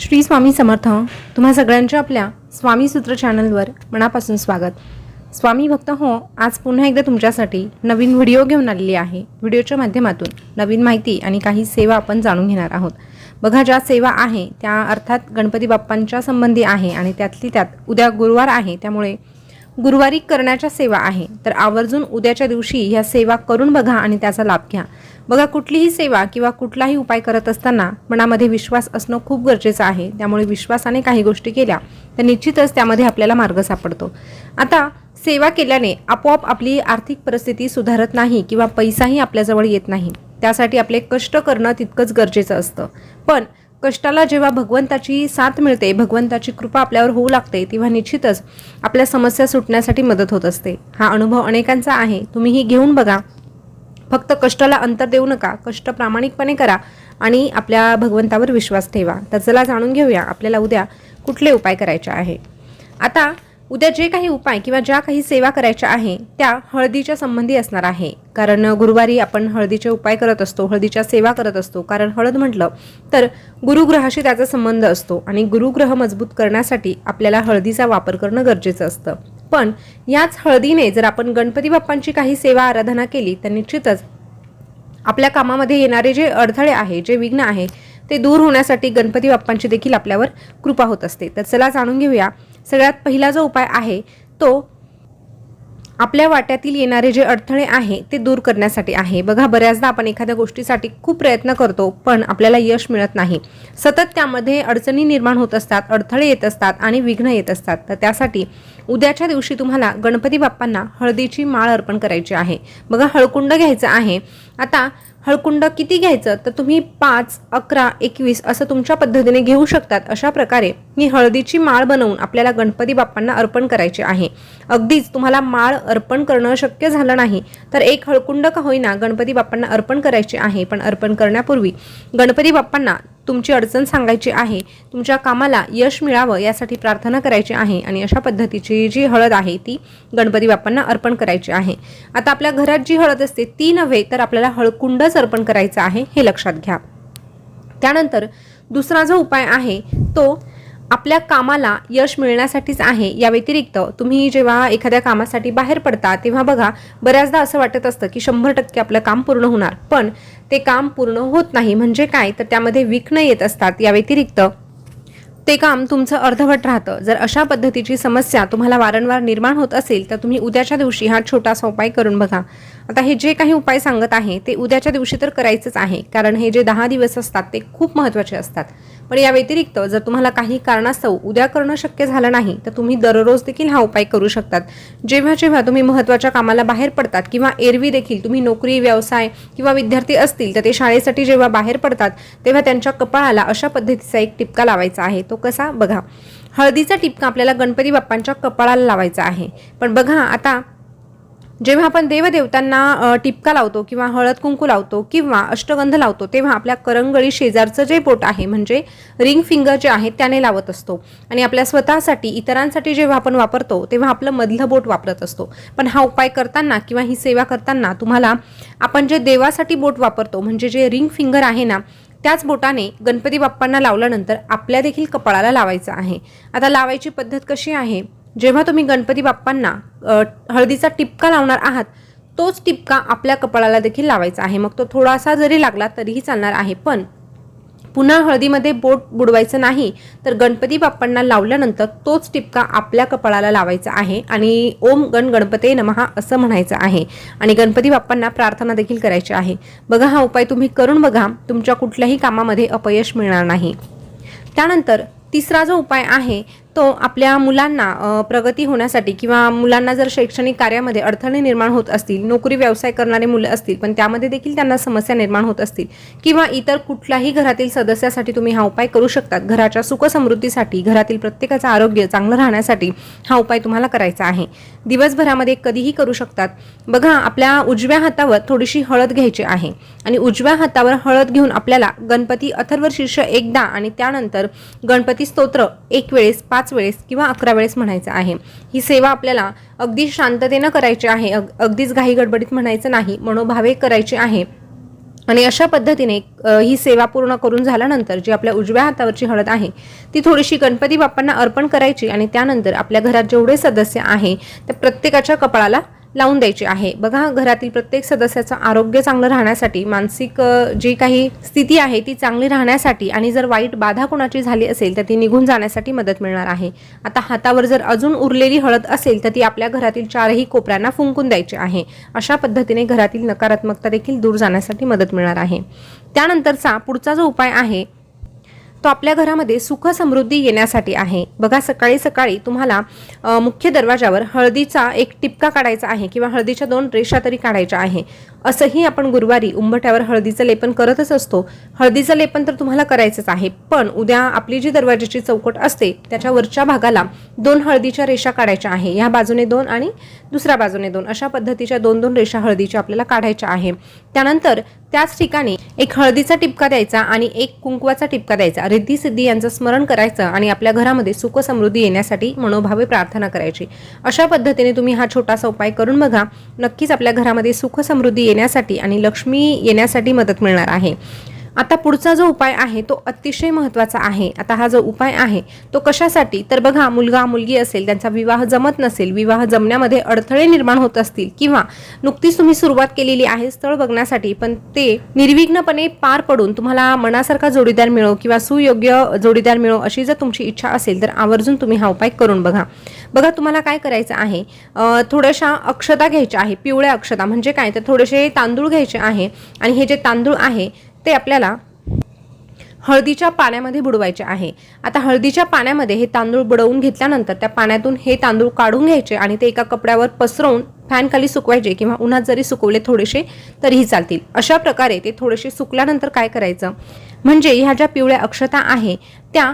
श्री स्वामी समर्थ तुम्हा सगळ्यांच्या आपल्या स्वामी सूत्र चॅनलवर मनापासून स्वागत. स्वामी भक्त हो आज पुन्हा एकदा तुमच्यासाठी नवीन व्हिडिओ घेऊन आलेली आहे. व्हिडिओच्या माध्यमातून नवीन माहिती आणि काही सेवा आपण जाणून घेणार आहोत. बघा ज्या सेवा आहे त्या अर्थात गणपती बाप्पांच्या संबंधी आहे आणि त्यातली त्यात उद्या गुरुवार आहे त्यामुळे गुरुवारी करण्याच्या सेवा आहे. तर आवर्जून उद्याच्या दिवशी ह्या सेवा करून बघा आणि त्याचा लाभ घ्या. बघा कुठलीही सेवा किंवा कुठलाही उपाय करत असताना मनामध्ये विश्वास असणं खूप गरजेचं आहे. त्यामुळे विश्वासाने काही गोष्टी केल्या तर निश्चितच त्यामध्ये आपल्याला मार्ग सापडतो. आता सेवा केल्याने आपोआप आपली आर्थिक परिस्थिती सुधारत नाही किंवा पैसाही आपल्याजवळ येत नाही. त्यासाठी आपले कष्ट करणं तितकंच गरजेचं असतं. पण कष्टाला जेव्हा भगवंताची साथ मिळते भगवंताची कृपा आपल्यावर होऊ लागते तेव्हा निश्चितच आपल्या समस्या सुटण्यासाठी मदत होत असते. हा अनुभव अनेकांचा आहे. तुम्हीही घेऊन बघा. फक्त कष्टाला अंतर देऊ नका. कष्ट प्रामाणिकपणे करा आणि आपल्या भगवंतावर विश्वास ठेवा. तर चला जाणून घेऊया आपल्याला उद्या कुठले उपाय करायचे आहे. आता उद्या जे काही उपाय किंवा ज्या काही सेवा करायच्या आहे त्या हळदीच्या संबंधी असणार आहे. कारण गुरुवारी आपण हळदीचे उपाय करत असतो हळदीच्या सेवा करत असतो. कारण हळद म्हटलं तर गुरुग्रहाशी त्याचा संबंध असतो आणि गुरुग्रह मजबूत करण्यासाठी आपल्याला हळदीचा वापर करणं गरजेचं असतं. पण याच हळदीने जर आपण गणपती बाप्पांची काही सेवा आराधना केली तर निश्चितच आपल्या कामामध्ये येणारे जे अडथळे आहे जे विघ्न आहे ते दूर होण्यासाठी गणपती बाप्पांची देखील आपल्यावर कृपा होत असते. तर चला जाणून घेऊया सगळ्यात पहिला जो उपाय आहे तो आपल्या वाट्यातील येणारे जे अडथळे आहे ते दूर करण्यासाठी आहे. बघा बऱ्याचदा आपण एखाद्या गोष्टीसाठी खूप प्रयत्न करतो पण आपल्याला यश मिळत नाही. सतत त्यामध्ये अडचणी निर्माण होत असतात अडथळे येत असतात आणि विघ्न येत असतात. तर त्यासाठी उद्याच्या दिवशी तुम्हाला गणपती बाप्पांना हळदीची माळ अर्पण करायची आहे. बघा हळकुंड घ्यायचं आहे. आता हळकुंड किती घ्यायचं? तर तुम्ही पाच अकरा एकवीस असं तुमच्या पद्धतीने घेऊ शकतात. अशा प्रकारे ही हळदीची माळ बनवून आपल्याला गणपती बाप्पांना अर्पण करायची आहे. अगदीच तुम्हाला माळ अर्पण करणं शक्य झालं नाही तर एक हळकुंड का होईना गणपती बाप्पांना अर्पण करायची आहे पण अर्पण करण्यापूर्वी गणपती बाप्पांना तुमची अडचण सांगायची आहे तुमच्या कामाला यश मिळावं यासाठी प्रार्थना करायची आहे आणि अशा पद्धतीची जी हळद आहे ती गणपती बाप्पांना अर्पण करायची आहे. आता आपल्या घरात जी हळद असते ती नव्हे तर आपल्याला हळकुंडच अर्पण करायचं आहे हे लक्षात घ्या. त्यानंतर दुसरा जो उपाय आहे तो आपल्या कामाला यश मिळण्यासाठीच आहे या व्यतिरिक्त तुम्ही जेव्हा एखाद्या कामासाठी बाहेर पडता तेव्हा बघा बऱ्याचदा असं वाटत असतं की शंभर टक्के आपलं काम पूर्ण होणार. पण ते काम पूर्ण होत नाही म्हणजे काय? तर त्यामध्ये विघ्न येत असतात. या व्यतिरिक्त ते काम तुमचं अर्धवट राहतं. जर अशा पद्धतीची समस्या तुम्हाला वारंवार निर्माण होत असेल तर तुम्ही उद्याच्या दिवशी हा छोटासा उपाय करून बघा. आता हे जे काही उपाय सांगत आहे ते उद्याच्या दिवशी तर करायचंच आहे. कारण हे जे दहा दिवस असतात ते खूप महत्त्वाचे असतात. पण या व्यतिरिक्त जर तुम्हाला काही कारणास्तव उद्या करणं शक्य झालं नाही तर तुम्ही दररोज देखील हा उपाय करू शकतात. जेव्हा जेव्हा तुम्ही महत्त्वाच्या कामाला बाहेर पडतात किंवा एरवी देखील तुम्ही नोकरी व्यवसाय किंवा विद्यार्थी असतील तर ते शाळेसाठी जेव्हा बाहेर पडतात तेव्हा त्यांच्या कपाळाला अशा पद्धतीचा एक टिपका लावायचा आहे. तो कसा? बघा. हळदीचा टिपका आपल्याला गणपती बाप्पांच्या कपाळाला लावायचा आहे. पण बघा आता जेव्हा आपण देवदेवतांना टिपका लावतो किंवा हळद कुंकू लावतो किंवा अष्टगंध लावतो तेव्हा आपल्या करंगळी शेजारचं जे बोट आहे म्हणजे रिंग फिंगर जे आहे त्याने लावत असतो. आणि आपल्या स्वतःसाठी इतरांसाठी जेव्हा आपण वापरतो तेव्हा आपलं मधलं बोट वापरत असतो. पण हा उपाय करताना किंवा ही सेवा करताना तुम्हाला आपण जे देवासाठी बोट वापरतो म्हणजे जे रिंग फिंगर आहे ना त्याच बोटाने गणपती बाप्पांना लावल्यानंतर आपल्या देखील कपाळाला लावायचं आहे. आता लावायची पद्धत कशी आहे? जेव्हा तुम्ही गणपती बाप्पांना हळदीचा टिपका लावणार आहात तोच टिपका आपल्या कपाळाला देखील लावायचा आहे. मग तो थोडासा जरी लागला तरीही चालणार आहे. पण पुन्हा हळदीमध्ये बोट बुडवायचं नाही तर गणपती बाप्पांना लावल्यानंतर तोच टिपका आपल्या कपाळाला लावायचा आहे आणि ओम गण गणपते नमहा असं म्हणायचं आहे. आणि गणपती बाप्पांना प्रार्थना देखील करायची आहे. बघा हा उपाय तुम्ही करून बघा तुमच्या कुठल्याही कामामध्ये अपयश मिळणार नाही. त्यानंतर तिसरा जो उपाय आहे तो आपल्या मुलांना प्रगती होण्यासाठी किंवा मुलांना जर शैक्षणिक कार्यामध्ये अडथळे निर्माण होत असतील नोकरी व्यवसाय करणारे मुलं असतील पण त्यामध्ये देखील त्यांना समस्या निर्माण होत असतील किंवा इतर कुठल्याही घरातील सदस्यासाठी तुम्ही हा उपाय करू शकतात. घराच्या सुखसमृद्धीसाठी घरातील प्रत्येकाचं आरोग्य चांगलं राहण्यासाठी हा उपाय तुम्हाला करायचा आहे. दिवसभरामध्ये कधीही करू शकतात. बघा आपल्या उजव्या हातावर थोडीशी हळद घ्यायची आहे आणि उजव्या हातावर हळद घेऊन आपल्याला गणपती अथर्व शीर्ष एकदा आणि त्यानंतर गणपती स्तोत्र एक वेळेस पाच वेळेस किंवा अकरा वेळेस म्हणायचं आहे. ही सेवा आपल्याला अगदी शांततेनं करायची आहे अग अगदीच घाई गडबडीत म्हणायचं नाही मनोभावे करायची आहे. आणि अशा पद्धतीने ही सेवा पूर्ण करून झाल्यानंतर जी आपल्या उजव्या हातावरची हळद आहे ती थोडीशी गणपती बाप्पांना अर्पण करायची आणि त्यानंतर आपल्या घरात जेवढे सदस्य आहे त्या प्रत्येकाच्या कपाळाला लावून द्यायची आहे. बघा घरातील प्रत्येक सदस्याचं आरोग्य चांगलं राहण्यासाठी मानसिक जी काही स्थिती आहे ती चांगली राहण्यासाठी आणि जर वाईट बाधा कोणाची झाली असेल तर ती निघून जाण्यासाठी मदत मिळणार आहे. आता हातावर जर अजून उरलेली हळद असेल तर ती आपल्या घरातील चारही कोपऱ्यांना फुंकून द्यायची आहे. अशा पद्धतीने घरातील नकारात्मकता देखील दूर जाण्यासाठी मदत मिळणार आहे. त्यानंतरचा पुढचा जो उपाय आहे तो आपल्या घरामध्ये सुख समृद्धी येण्यासाठी आहे. बघा सकाळी सकाळी तुम्हाला मुख्य दरवाजावर हळदीचा एक टिपका काढायचा आहे किंवा हळदीच्या दोन रेषा तरी काढायच्या आहे. असंही आपण गुरुवारी उंबट्यावर हळदीचं लेपन करतच असतो. हळदीचं लेपन तर तुम्हाला करायचंच आहे पण उद्या आपली जी दरवाजाची चौकट असते त्याच्या वरच्या भागाला दोन हळदीच्या रेषा काढायच्या आहे. ह्या बाजूने दोन आणि दुसऱ्या बाजूने दोन. अशा पद्धतीच्या दोन दोन रेषा हळदीच्या आपल्याला काढायच्या आहे. त्यानंतर त्याच ठिकाणी एक हळदीचा टिपका द्यायचा आणि एक कुंकवाचा टिपका द्यायचा. रिद्धी सिद्धी यांचं स्मरण करायचं आणि आपल्या घरामध्ये सुख समृद्धी येण्यासाठी मनोभावे प्रार्थना करायची. अशा पद्धतीने तुम्ही हा छोटासा उपाय करून बघा. नक्कीच आपल्या घरामध्ये सुख समृद्धी येण्यासाठी आणि लक्ष्मी येण्यासाठी मदत मिळणार आहे. आता पुढचा जो उपाय आहे तो अतिशय महत्त्वाचा आहे. आता हा जो उपाय आहे तो कशासाठी? तर बघा मुलगा मुलगी असेल त्यांचा विवाह जमत नसेल विवाह जमण्यामध्ये अडथळे निर्माण होत असतील किंवा नुकतीच तुम्ही सुरुवात केलेली आहे स्थळ बघण्यासाठी पण ते निर्विघ्नपणे पार पडून तुम्हाला मनासारखा जोडीदार मिळो किंवा सुयोग्य जोडीदार मिळो अशी जर तुमची इच्छा असेल तर आवर्जून तुम्ही हा उपाय करून बघा. बघा तुम्हाला काय करायचं आहे? थोड्याशा अक्षता घ्यायच्या आहे पिवळ्या अक्षता म्हणजे काय? तर थोडेसे तांदूळ घ्यायचे आहे आणि हे जे तांदूळ आहे ते आपल्याला हळदीच्या पाण्यामध्ये बुडवायचे आहे. आता हळदीच्या पाण्यामध्ये हे तांदूळ बुडवून घेतल्यानंतर त्या पाण्यातून हे तांदूळ काढून घ्यायचे आणि ते एका कपड्यावर पसरवून फॅनखाली सुकवायचे किंवा उन्हात जरी सुकवले थोडेसे तरीही चालतील. अशा प्रकारे ते थोडेसे सुकल्यानंतर काय करायचं? म्हणजे ह्या ज्या पिवळ्या अक्षता आहे त्या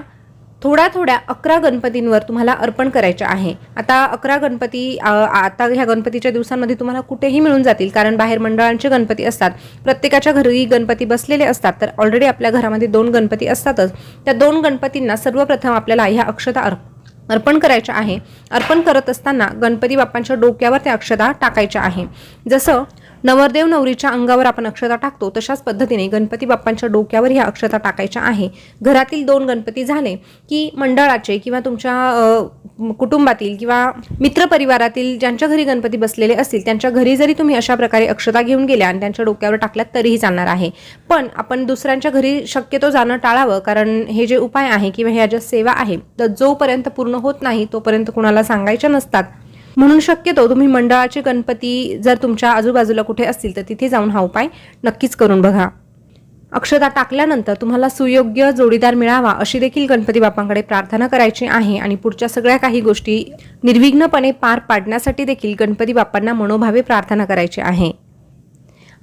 थोड्या थोड्या अकरा गणपतींवर तुम्हाला अर्पण करायच्या आहे. आता अकरा गणपती आता ह्या गणपतीच्या दिवसांमध्ये तुम्हाला कुठेही मिळून जातील कारण बाहेर मंडळांचे गणपती असतात प्रत्येकाच्या घरी गणपती बसलेले असतात तर ऑलरेडी आपल्या घरामध्ये दोन गणपती असतातच. त्या दोन गणपतींना सर्वप्रथम आपल्याला ह्या अक्षता अर्प अर्पण करायच्या आहे. अर्पण करत असताना गणपती बाप्पांच्या डोक्यावर त्या अक्षता टाकायच्या आहे. जसं नवरदेव नवरीच्या अंगावर आपण अक्षता टाकतो तशाच पद्धतीने गणपती बाप्पांच्या डोक्यावर ह्या अक्षता टाकायच्या आहे. घरातील दोन गणपती झाले की मंडळाचे किंवा तुमच्या कुटुंबातील किंवा मित्रपरिवारातील ज्यांच्या घरी गणपती बसलेले असतील त्यांच्या घरी जरी तुम्ही अशा प्रकारे अक्षता घेऊन गेल्या आणि त्यांच्या डोक्यावर टाकल्यात तरीही चालणार आहे. पण आपण दुसऱ्यांच्या घरी शक्यतो जाणं टाळावं कारण हे जे उपाय आहे किंवा ह्या ज्या सेवा आहे तर जोपर्यंत पूर्ण होत नाही तोपर्यंत कुणाला सांगायच्या नसतात. म्हणून शक्यतो तुम्ही मंडळाचे गणपती जर तुमच्या आजूबाजूला कुठे असतील तर तिथे जाऊन हा उपाय नक्कीच करून बघा. अक्षता टाकल्यानंतर तुम्हाला सुयोग्य जोडीदार मिळावा अशी देखील गणपती बाप्पांकडे प्रार्थना करायची आहे आणि पुढच्या सगळ्या काही गोष्टी निर्विघ्नपणे पार पाडण्यासाठी देखील गणपती बाप्पांना मनोभावे प्रार्थना करायची आहे.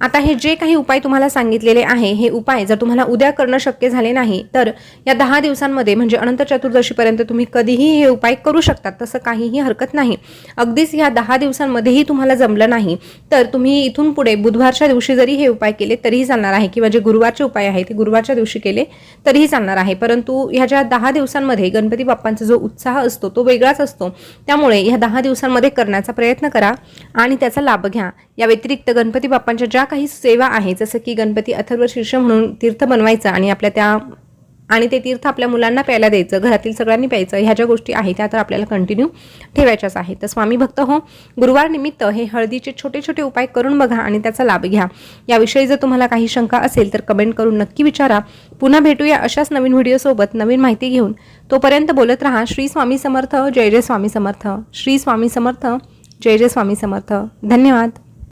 आता हे जे काही उपाय तुम्हाला सांगितलेले आहे हे उपाय जर तुम्हाला उद्या करणं शक्य झाले नाही तर या दहा दिवसांमध्ये म्हणजे अनंत चतुर्दशीपर्यंत तुम्ही कधीही हे उपाय करू शकतात तसं काहीही हरकत नाही. अगदीच या दहा दिवसांमध्येही तुम्हाला जमलं नाही तर तुम्ही इथून पुढे बुधवारच्या दिवशी जरी हे उपाय केले तरीही चालणार आहे किंवा जे गुरुवारचे उपाय आहे ते गुरुवारच्या दिवशी केले तरीही चालणार आहे. परंतु ह्या ज्या दहा दिवसांमध्ये गणपती बाप्पांचा जो उत्साह असतो तो वेगळाच असतो. त्यामुळे ह्या दहा दिवसांमध्ये करण्याचा प्रयत्न करा आणि त्याचा लाभ घ्या. या व्यतिरिक्त गणपती बाप्पांच्या ज्या काही सेवा आहे जसं की गणपती अथर्व शीर्ष म्हणून तीर्थ बनवायचं आणि आपल्या त्या आणि ते तीर्थ आपल्या मुलांना प्यायला द्यायचं घरातील सगळ्यांनी प्यायचं ह्या ज्या गोष्टी आहेत त्या तर आपल्याला कंटिन्यू ठेवायच्याच आहेत. तर स्वामी भक्त हो गुरुवार निमित्त हे हळदीचे छोटे छोटे उपाय करून बघा आणि त्याचा लाभ घ्या. याविषयी जर तुम्हाला काही शंका असेल तर कमेंट करून नक्की विचारा. पुन्हा भेटूया अशाच नवीन व्हिडिओसोबत नवीन माहिती घेऊन. तोपर्यंत बोलत राहा श्री स्वामी समर्थ जय जय स्वामी समर्थ. श्री स्वामी समर्थ जय जय स्वामी समर्थ. धन्यवाद.